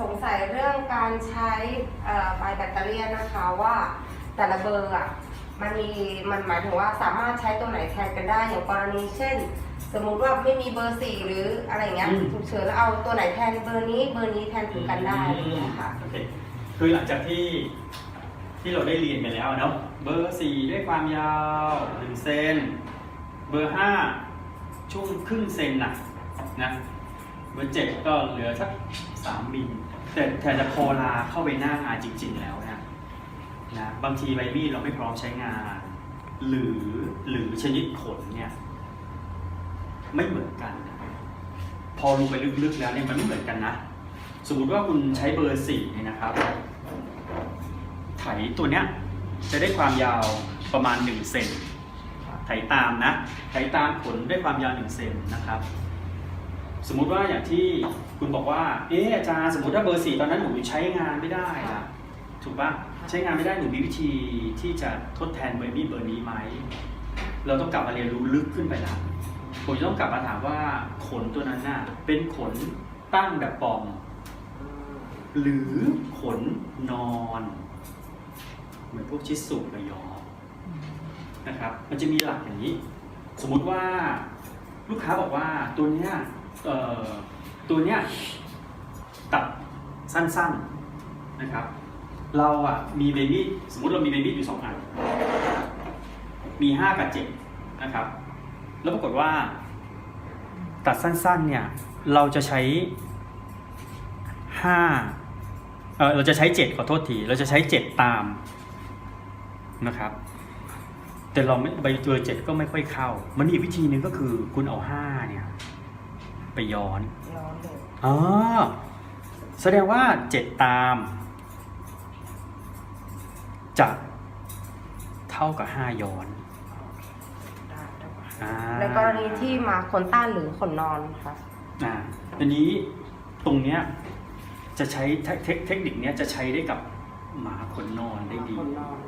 สงสัยเรื่องการใช้เอ่อไฟแบตเตอรี่นะคะว่าแต่ละเบอร์อะมันมีมันหมายถึงว่าสามารถใช้ตัวไหนแทนกันได้อย่างกรณีเช่น สมมุติว่าไม่มีเบอร์สี่หรืออะไรเงี้ยอืมฉุกเฉินแล้วเอาตัวไหนแทนเบอร์นี้เบอร์นี้แทนถึงกันได้อะไรเงี้ยค่ะ โอเคคือหลังจากที่ที่เราได้เรียนไปแล้วเนาะเบอร์สี่ด้วยความยาวหนึ่งเซนเบอร์ห้าช่วงครึ่งเซนน่ะนะ เบอร์เจ็ดก็เหลือสักสามมิลแต่แต่จะพอลาเข้าไปหน้างานจริง ๆ แล้วเนะนะบางทีใบมีดเราไม่พร้อมใช้งาน หรือหรือชนิดขนเนี่ย ไม่เหมือนกัน พอลงไปลึกๆแล้วเนี่ยมันไม่เหมือนกันนะสมมติว่าคุณใช้เบอร์สี่เนี่ยนะครับ ไถตัวเนี้ยจะได้ความยาวประมาณ1เซนไถตามนะ ไถตามขนได้ความยาว1เซนนะครับ สมมุติว่าอย่างที่คุณบอกว่า เอออาจารย์สมมติว่าเบอร์สี่ตอนนั้นหนูใช้งานไม่ได้อะถูกปะใช้งานไม่ได้หนูมีวิธีที่จะทดแทนเบอร์นี้เบอร์นี้ไหมเราต้องกลับมาเรียนรู้ลึกขึ้นไปละผมจะต้องกลับมาถามว่าขนตัวนั้นน่ะเป็นขนตั้งแบบปลอม หรือขนนอน เหมือนพวกชิสุระยอนะครับ มันจะมีหลักอย่างนี้ สมมุติว่าลูกค้าบอกว่าตัวเนี้ยเอ่อ ตัวเนี้ยตัดสั้นๆนะครับ เราอะมีเบบี้สมมติเรามีเบบี้อยู่สองอัน มีห้ากับเจ็ดนะครับ แล้วปรากฏว่า ตัดสั้นๆเนี่ยเราจะใช้ห้าเออเราจะใช้เจ็ดขอโทษที เราจะใช้เจ็ดตามนะครับแต่เราไม่ใบตัวเจ็ดก็ไม่ค่อยเข้า มันมีอีกวิธีหนึ่งก็คือคุณเอาห้าเนี่ย ไปย้อนย้อนเลยอ๋อแสดงว่าเจ็ดตาม จะเท่ากับห้าย้อนได้ได้ค่ะอ่าในกรณีที่มาขนต้านหรือขนนอนค่ะ อ่าอันนี้ตรงเนี้ยจะใช้เทคเทคเทคนิคเนี้ยจะใช้ได้กับหมาขนนอนได้ดีขนนอน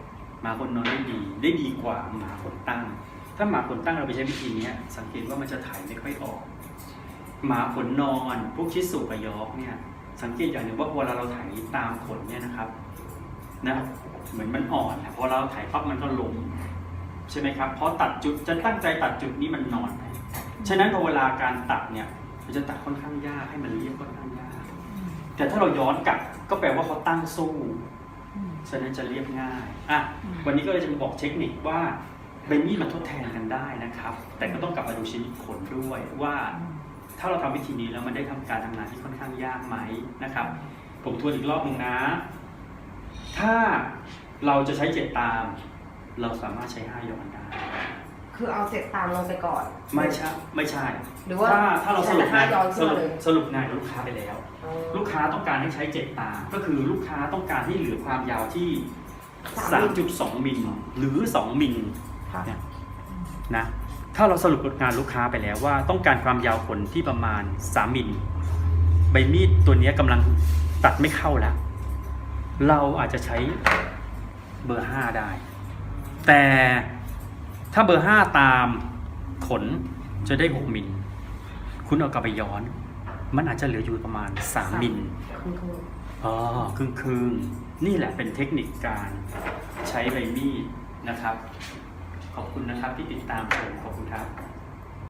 หมาขนนอนได้ดี ได้ดีกว่าหมาขนตั้ง ถ้าหมาขนตั้งเราไปใช้วิธีเนี้ยสังเกตว่ามันจะถ่ายไม่ค่อยออก หมาขนนอนพวกชิสุกับยอกเนี่ย สังเกตอย่างหนึ่งว่าเวลาเราถ่ายตามขนเนี่ยนะครับนะเหมือนมันอ่อนนะพอเราถ่ายปั๊บมันก็ลงใช่ไหมครับเพราะตัดจุดจะตั้งใจตัดจุดนี้มันนอนไปฉะนั้นพอเวลาการตัดเนี่ยมันจะตัดค่อนข้างยากให้มันเรียบค่อนข้างยาก แต่ถ้าเราย้อนกลับก็แปลว่าเขาตั้งสู้ฉะนั้นจะเรียบง่ายอะวันนี้ก็เลยจะมาบอกเทคนิคว่าเบนนี่มันทดแทนกันได้นะครับ แต่ก็ต้องกลับมาดูชนิดขนด้วยว่าาเราทำวิธีนี้แล้วมันได้ทำการทำงานที่ค่อนข้างยากไหมนะครับ ผมทวนอีกรอบหนึ่งนะ ถ้าเราจะใช้เจ็ดตาม เราสามารถใช้ห้าย้อนได้ คือเอาเจ็ดตามลงไปก่อน ไม่ใช่ไม่ใช่ หรือว่าถ้าถ้าเราสรุปใช้งานแต่ห้าย้อนสขึ้นรุมาปเลยสรุปงานกับลูกค้าไปแล้วอ๋อลูกค้าต้องการให้ใช้เจ็ดตาม ก็คือลูกค้าต้องการให้เหลือความยาวที่สามมิล3.2มิลหรือ2มิลค่ะเนี่ยนะ ถ้าเราสรุปงานลูกค้าไปแล้วว่า ต้องการความยาวขนที่ประมาณ 3มิลใบมีดตัวเนี้ยกำลังตัดไม่เข้าแล้ว เราอาจจะใช้เบอร์ 5 ได้ แต่ถ้าเบอร์ 5 ตามขนจะได้ 6มิลคุณเอากลับไปย้อน มันอาจจะเหลืออยู่ประมาณ 3มิลคุณครูอ๋อครึ่งครึ่งๆนี่แหละเป็นเทคนิคการใช้ใบมีดนะครับ ขอบคุณนะครับที่ติดตามผมขอบคุณครับ